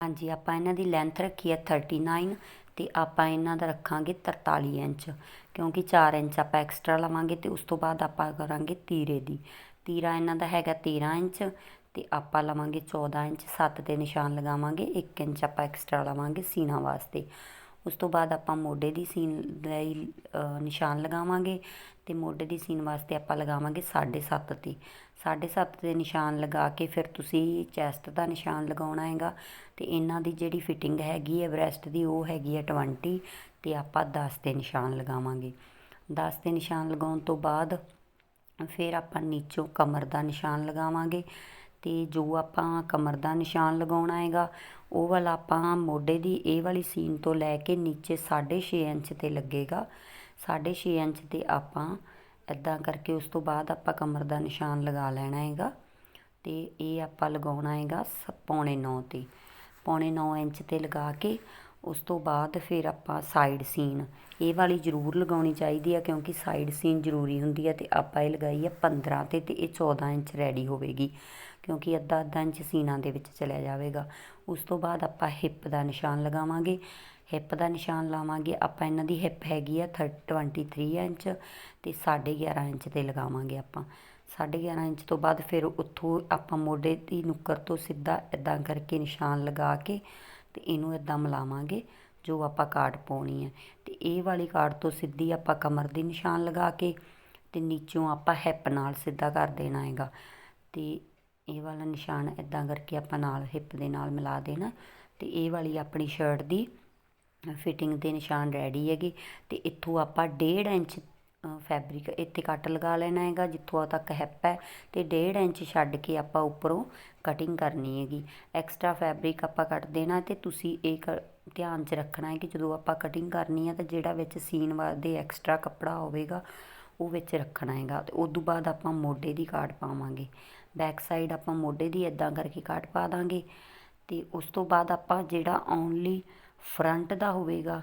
ਹਾਂਜੀ, ਆਪਾਂ ਇਹਨਾਂ ਦੀ ਲੈਂਥ ਰੱਖੀ ਹੈ 39 ਅਤੇ ਆਪਾਂ ਇਹਨਾਂ ਦਾ ਰੱਖਾਂਗੇ 43 ਇੰਚ, ਕਿਉਂਕਿ 4 ਇੰਚ ਆਪਾਂ ਐਕਸਟਰਾ ਲਵਾਂਗੇ ਤੇ ਉਸ ਤੋਂ ਬਾਅਦ ਆਪਾਂ ਕਰਾਂਗੇ ਤੀਰੇ ਦੀ। ਤੀਰਾ ਇਹਨਾਂ ਦਾ ਹੈਗਾ 13 ਇੰਚ ਤੇ ਆਪਾਂ ਲਵਾਂਗੇ 14 ਇੰਚ 7 ਤੇ ਨਿਸ਼ਾਨ ਲਗਾਵਾਂਗੇ 1 ਇੰਚ ਆਪਾਂ ਐਕਸਟਰਾ ਲਵਾਂਗੇ ਸੀਨਾ ਵਾਸਤੇ। ਉਸ ਤੋਂ ਬਾਅਦ ਆਪਾਂ ਮੋਢੇ ਦੀ ਸੀਨ ਲਈ ਅ, ਨਿਸ਼ਾਨ ਲਗਾਵਾਂਗੇ ਅਤੇ ਮੋਢੇ ਦੀ ਸੀਨ ਵਾਸਤੇ ਆਪਾਂ ਲਗਾਵਾਂਗੇ 7.5 ਤੇ। 7.5 ਤੇ ਨਿਸ਼ਾਨ ਲਗਾ ਕੇ ਫਿਰ ਤੁਸੀਂ ਚੈਸਟ ਦਾ ਨਿਸ਼ਾਨ ਲਗਾਉਣਾ ਹੈਗਾ ਅਤੇ ਇਹਨਾਂ ਦੀ ਜਿਹੜੀ ਫਿਟਿੰਗ ਹੈਗੀ ਹੈ ਬ੍ਰੈਸਟ ਦੀ ਉਹ ਹੈਗੀ ਹੈ ਟਵੰਟੀ ਅਤੇ ਆਪਾਂ ਦਸ ਤੇ ਨਿਸ਼ਾਨ ਲਗਾਵਾਂਗੇ। ਦਸ ਤੇ ਨਿਸ਼ਾਨ ਲਗਾਉਣ ਤੋਂ ਬਾਅਦ ਫਿਰ ਆਪਾਂ ਨੀਚੋਂ ਕਮਰ ਦਾ ਨਿਸ਼ਾਨ ਲਗਾਵਾਂਗੇ ਅਤੇ ਜੋ ਆਪਾਂ ਕਮਰ ਦਾ ਨਿਸ਼ਾਨ ਲਗਾਉਣਾ ਹੈਗਾ, ਉਹ ਵਾਲਾ ਆਪਾਂ ਮੋਢੇ ਦੀ ਇਹ ਵਾਲੀ ਸੀਨ ਤੋਂ ਲੈ ਕੇ ਨੀਚੇ 6.5 ਇੰਚ ਤੇ ਲੱਗੇਗਾ। 6.5 ਇੰਚ ਤੇ ਆਪਾਂ ਇੱਦਾਂ ਕਰਕੇ ਉਸ ਤੋਂ ਬਾਅਦ ਆਪਾਂ ਕਮਰ ਦਾ ਨਿਸ਼ਾਨ ਲਗਾ ਲੈਣਾ ਹੈਗਾ ਅਤੇ ਇਹ ਆਪਾਂ ਲਗਾਉਣਾ ਹੈਗਾ ਸ- ਪੌਣੇ ਨੌ ਤੇ। ਪੌਣੇ ਨੌ ਇੰਚ ਤੇ ਲਗਾ ਕੇ ਉਸ ਤੋਂ ਬਾਅਦ ਫਿਰ ਆਪਾਂ ਸਾਈਡ ਸੀਨ ਇਹ ਵਾਲੀ ਜ਼ਰੂਰ ਲਗਾਉਣੀ ਚਾਹੀਦੀ ਆ ਕਿਉਂਕਿ ਸਾਈਡ ਸੀਨ ਜ਼ਰੂਰੀ ਹੁੰਦੀ ਹੈ ਅਤੇ ਆਪਾਂ ਇਹ ਲਗਾਈ ਹੈ 15 ਤੇ ਅਤੇ ਇਹ 14 ਇੰਚ ਰੈਡੀ ਹੋਵੇਗੀ ਕਿਉਂਕਿ ਅੱਧਾ ਅੱਧਾ ਇੰਚ ਸੀਨਾ ਦੇ ਵਿੱਚ ਚਲਿਆ ਜਾਵੇਗਾ। ਉਸ ਤੋਂ ਬਾਅਦ ਆਪਾਂ ਹਿੱਪ ਦਾ ਨਿਸ਼ਾਨ ਲਗਾਵਾਂਗੇ। ਹਿੱਪ ਦਾ ਨਿਸ਼ਾਨ ਲਾਵਾਂਗੇ, ਆਪਾਂ ਇਹਨਾਂ ਦੀ ਹਿੱਪ ਹੈਗੀ ਆ 23 ਇੰਚ ਅਤੇ ਸਾਢੇ 11.5 ਇੰਚ ਤੇ ਲਗਾਵਾਂਗੇ ਆਪਾਂ। 11.5 ਇੰਚ ਤੋਂ ਬਾਅਦ ਫਿਰ ਉੱਥੋਂ ਆਪਾਂ ਮੋਢੇ ਦੀ ਨੁੱਕਰ ਤੋਂ ਸਿੱਧਾ ਇਦਾਂ ਕਰਕੇ ਨਿਸ਼ਾਨ ਲਗਾ ਕੇ ਅਤੇ ਇਹਨੂੰ ਇੱਦਾਂ ਮਿਲਾਵਾਂਗੇ, ਜੋ ਆਪਾਂ ਕਾਟ ਪਾਉਣੀ ਹੈ ਅਤੇ ਇਹ ਵਾਲੀ ਕਾਟ ਤੋਂ ਸਿੱਧੀ ਆਪਾਂ ਕਮਰ ਦੇ ਨਿਸ਼ਾਨ ਲਗਾ ਕੇ ਅਤੇ ਨੀਚੋਂ ਆਪਾਂ ਹਿੱਪ ਨਾਲ ਸਿੱਧਾ ਕਰ ਦੇਣਾ ਹੈਗਾ। ਅਤੇ ਇਹ ਵਾਲਾ ਨਿਸ਼ਾਨ ਇੱਦਾਂ ਕਰਕੇ ਆਪਾਂ ਨਾਲ ਹਿੱਪ ਦੇ ਨਾਲ ਮਿਲਾ ਦੇਣਾ। ਅਤੇ ਇਹ ਵਾਲੀ ਆਪਣੀ ਸ਼ਰਟ ਦੀ ਫਿਟਿੰਗ ਦੇ ਨਿਸ਼ਾਨ ਰੈਡੀ ਹੈਗੇ। ਅਤੇ ਇੱਥੋਂ ਆਪਾਂ ਡੇਢ ਇੰਚ ਫੈਬਰਿਕ ਇੱਥੇ ਕੱਟ ਲਗਾ ਲੈਣਾ ਹੈਗਾ, ਜਿੱਥੋਂ ਤੱਕ ਹੈਪ ਹੈ ਤੇ 1.5 ਇੰਚ ਛੱਡ ਕੇ ਆਪਾਂ ਉੱਪਰੋਂ ਕਟਿੰਗ ਕਰਨੀ ਹੈਗੀ। ਐਕਸਟਰਾ ਫੈਬਰਿਕ ਆਪਾਂ ਕੱਟ ਦੇਣਾ ਤੇ ਤੁਸੀਂ ਇਹ ਕ- ਧਿਆਨ 'ਚ ਰੱਖਣਾ ਹੈ ਕਿ ਜਦੋਂ ਆਪਾਂ ਕਟਿੰਗ ਕਰਨੀ ਹੈ ਤਾਂ ਜਿਹੜਾ ਵਿੱਚ ਸੀਨ ਵਾਸਤੇ ਐਕਸਟਰਾ ਕੱਪੜਾ ਹੋਵੇਗਾ, ਉਹ ਵਿੱਚ ਰੱਖਣਾ ਹੈਗਾ। ਤੇ ਉਸ ਤੋਂ ਬਾਅਦ ਆਪਾਂ ਮੋਢੇ ਦੀ ਕਾਟ ਪਾਵਾਂਗੇ। ਬੈਕ ਸਾਈਡ ਆਪਾਂ ਮੋਢੇ ਦੀ ਇਦਾਂ ਕਰਕੇ ਕਾਟ ਪਾ ਦਾਂਗੇ ਤੇ ਉਸ ਤੋਂ ਬਾਅਦ ਆਪਾਂ ਜਿਹੜਾ ਓਨਲੀ ਫਰੰਟ ਦਾ ਹੋਵੇਗਾ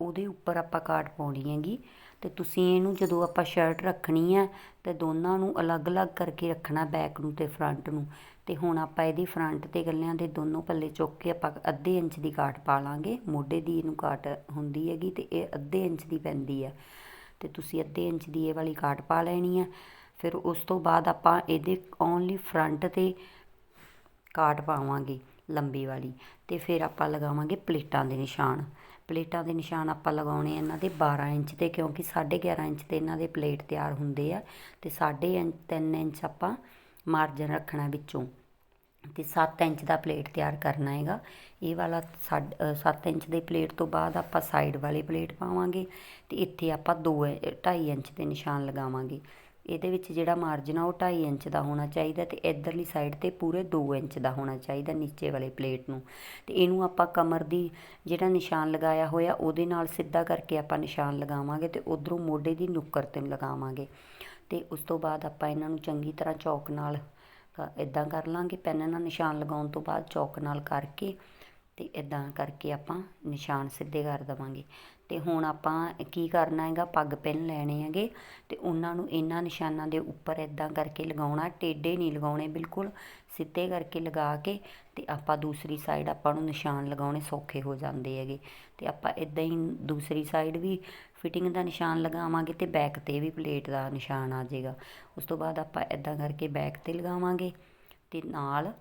ਉਹਦੇ ਉੱਪਰ ਆਪਾਂ ਕਾਟ ਪਾਉਣੀ ਹੈਗੀ। ਅਤੇ ਤੁਸੀਂ ਇਹਨੂੰ ਜਦੋਂ ਆਪਾਂ ਸ਼ਰਟ ਰੱਖਣੀ ਹੈ ਤਾਂ ਦੋਨਾਂ ਨੂੰ ਅਲੱਗ-ਅਲੱਗ ਕਰਕੇ ਰੱਖਣਾ ਬੈਕ ਨੂੰ ਅਤੇ ਫਰੰਟ ਨੂੰ। ਅਤੇ ਹੁਣ ਆਪਾਂ ਇਹਦੀ ਫਰੰਟ ਤੇ ਗੱਲਿਆਂ ਦੇ ਦੋਨੋਂ ਪੱਲੇ ਚੁੱਕ ਕੇ ਆਪਾਂ ਅੱਧੇ ਇੰਚ ਦੀ ਕਾਟ ਪਾ ਲਾਂਗੇ। ਮੋਢੇ ਦੀ ਇਹਨੂੰ ਕਾਟ ਹੁੰਦੀ ਹੈਗੀ ਅਤੇ ਇਹ ਅੱਧੇ ਇੰਚ ਦੀ ਪੈਂਦੀ ਹੈ ਅਤੇ ਤੁਸੀਂ ਅੱਧੇ ਇੰਚ ਦੀ ਇਹ ਵਾਲੀ ਕਾਟ ਪਾ ਲੈਣੀ ਹੈ ਫਿਰ ਉਸ ਤੋਂ ਬਾਅਦ ਆਪਾਂ ਇਹਦੇ ਓਨਲੀ ਫਰੰਟ ਤੇ ਕਾਟ ਪਾਵਾਂਗੇ ਲੰਬੀ ਵਾਲੀ। ਤੇ ਫਿਰ ਆਪਾਂ ਲਗਾਵਾਂਗੇ ਪਲੇਟਾਂ ਦੇ ਨਿਸ਼ਾਨ। ਪਲੇਟਾਂ ਦੇ ਨਿਸ਼ਾਨ ਆਪਾਂ ਲਗਾਉਣੇ ਇਹਨਾਂ ਦੇ 12 ਇੰਚ ਤੇ ਕਿਉਂਕਿ 11.5 ਇੰਚ ਤੇ ਇਹਨਾਂ ਦੇ ਪਲੇਟ ਤਿਆਰ ਹੁੰਦੇ ਆ ਤੇ 3.5 ਇੰਚ ਆਪਾਂ ਮਾਰਜਨ ਰੱਖਣਾ ਵਿੱਚੋਂ। ਤੇ 7 ਇੰਚ ਦਾ ਪਲੇਟ ਤਿਆਰ ਕਰਨਾ ਹੈਗਾ। ਇਹ ਵਾਲਾ 7 ਇੰਚ ਦੇ ਪਲੇਟ ਤੋਂ ਬਾਅਦ ਆਪਾਂ ਸਾਈਡ ਵਾਲੀ ਪਲੇਟ ਪਾਵਾਂਗੇ ਤੇ ਇੱਥੇ ਆਪਾਂ 2 2.5 ਇੰਚ ਦੇ ਨਿਸ਼ਾਨ ਲਗਾਵਾਂਗੇ। ਇਹਦੇ ਵਿੱਚ ਜਿਹੜਾ ਮਾਰਜਨ ਆ ਉਹ 2.5 ਇੰਚ ਦਾ ਹੋਣਾ ਚਾਹੀਦਾ ਤੇ ਇਧਰਲੀ ਸਾਈਡ ਤੇ ਪੂਰੇ 2 ਇੰਚ ਦਾ ਹੋਣਾ ਚਾਹੀਦਾ ਨੀਚੇ ਵਾਲੇ ਪਲੇਟ ਨੂੰ। ਤੇ ਇਹਨੂੰ ਆਪਾਂ ਕਮਰ ਦੀ ਜਿਹੜਾ ਨਿਸ਼ਾਨ ਲਗਾਇਆ ਹੋਇਆ, ਉਹਦੇ ਨਾਲ ਸਿੱਧਾ ਕਰਕੇ ਆਪਾਂ ਨਿਸ਼ਾਨ ਲਗਾਵਾਂਗੇ ਤੇ ਉਧਰੋਂ ਮੋਢੇ ਦੀ ਨੁੱਕਰ ਤੇ ਲਗਾਵਾਂਗੇ। ਤੇ ਉਸ ਤੋਂ ਬਾਅਦ ਆਪਾਂ ਇਹਨਾਂ ਨੂੰ ਚੰਗੀ ਤਰ੍ਹਾਂ ਚੌਕ ਨਾਲ ਇਦਾਂ ਕਰ ਲਾਂਗੇ। ਪੈਨ ਨਾਲ ਨਿਸ਼ਾਨ ਲਗਾਉਣ ਤੋਂ ਬਾਅਦ ਚੌਕ ਨਾਲ ਕਰਕੇ ਅਤੇ ਇੱਦਾਂ ਕਰਕੇ ਆਪਾਂ ਨਿਸ਼ਾਨ ਸਿੱਧੇ ਕਰ ਦੇਵਾਂਗੇ। ਅਤੇ ਹੁਣ ਆਪਾਂ ਕੀ ਕਰਨਾ ਹੈਗਾ? ਪੱਗ ਪਿੰਨ ਲੈਣੇ ਹੈਗੇ ਅਤੇ ਉਹਨਾਂ ਨੂੰ ਇਹਨਾਂ ਨਿਸ਼ਾਨਾਂ ਦੇ ਉੱਪਰ ਇੱਦਾਂ ਕਰਕੇ ਲਗਾਉਣਾ ਟੇਢੇ ਨਹੀਂ ਲਗਾਉਣੇ, ਬਿਲਕੁਲ ਸਿੱਧੇ ਕਰਕੇ ਲਗਾ ਕੇ ਅਤੇ ਆਪਾਂ ਦੂਸਰੀ ਸਾਈਡ ਆਪਾਂ ਨੂੰ ਨਿਸ਼ਾਨ ਲਗਾਉਣੇ ਸੌਖੇ ਹੋ ਜਾਂਦੇ ਹੈਗੇ। ਅਤੇ ਆਪਾਂ ਇੱਦਾਂ ਹੀ ਦੂਸਰੀ ਸਾਈਡ ਵੀ ਫਿਟਿੰਗ ਦਾ ਨਿਸ਼ਾਨ ਲਗਾਵਾਂਗੇ ਅਤੇ ਬੈਕ ਤੇ ਵੀ ਪਲੇਟ ਦਾ ਨਿਸ਼ਾਨ ਆ ਜਾਏਗਾ। ਉਸ ਤੋਂ ਬਾਅਦ ਆਪਾਂ ਇੱਦਾਂ ਕਰਕੇ ਬੈਕ ਤੇ ਲਗਾਵਾਂਗੇ ਅਤੇ ਨਾਲ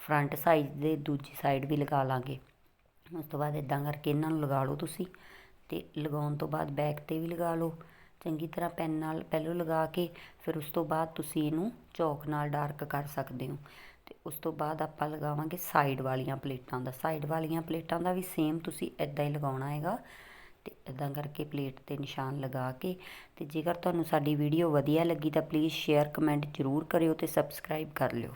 ਫਰੰਟ ਸਾਈਜ਼ ਦੇ ਦੂਜੀ ਸਾਈਡ ਵੀ ਲਗਾ ਲਾਂਗੇ। ਉਸ ਤੋਂ ਬਾਅਦ ਇੱਦਾਂ ਕਰਕੇ ਇਹਨਾਂ ਨੂੰ ਲਗਾ ਲਓ ਤੁਸੀਂ ਅਤੇ ਲਗਾਉਣ ਤੋਂ ਬਾਅਦ ਬੈਕ ਤੇ ਵੀ ਲਗਾ ਲਓ। ਚੰਗੀ ਤਰ੍ਹਾਂ ਪੈਨ ਨਾਲ ਪਹਿਲੋਂ ਲਗਾ ਕੇ ਫਿਰ ਉਸ ਤੋਂ ਬਾਅਦ ਤੁਸੀਂ ਇਹਨੂੰ ਚੌਕ ਨਾਲ ਡਾਰਕ ਕਰ ਸਕਦੇ ਹੋ। ਅਤੇ ਉਸ ਤੋਂ ਬਾਅਦ ਆਪਾਂ ਲਗਾਵਾਂਗੇ ਸਾਈਡ ਵਾਲੀਆਂ ਪਲੇਟਾਂ ਦਾ। ਸਾਈਡ ਵਾਲੀਆਂ ਪਲੇਟਾਂ ਦਾ ਵੀ ਸੇਮ ਤੁਸੀਂ ਇਦਾਂ ਹੀ ਲਗਾਉਣਾ ਹੈਗਾ। ਤੇ ਇਦਾਂ ਕਰਕੇ ਪਲੇਟ ਤੇ ਨਿਸ਼ਾਨ ਲਗਾ ਕੇ ਤੇ ਜੇਕਰ ਤੁਹਾਨੂੰ ਸਾਡੀ ਵੀਡੀਓ ਵਧੀਆ ਲੱਗੀ ਤਾਂ ਪਲੀਜ਼ ਸ਼ੇਅਰ ਕਮੈਂਟ ਜ਼ਰੂਰ ਕਰਿਓ ਤੇ ਸਬਸਕ੍ਰਾਈਬ ਕਰ ਲਿਓ।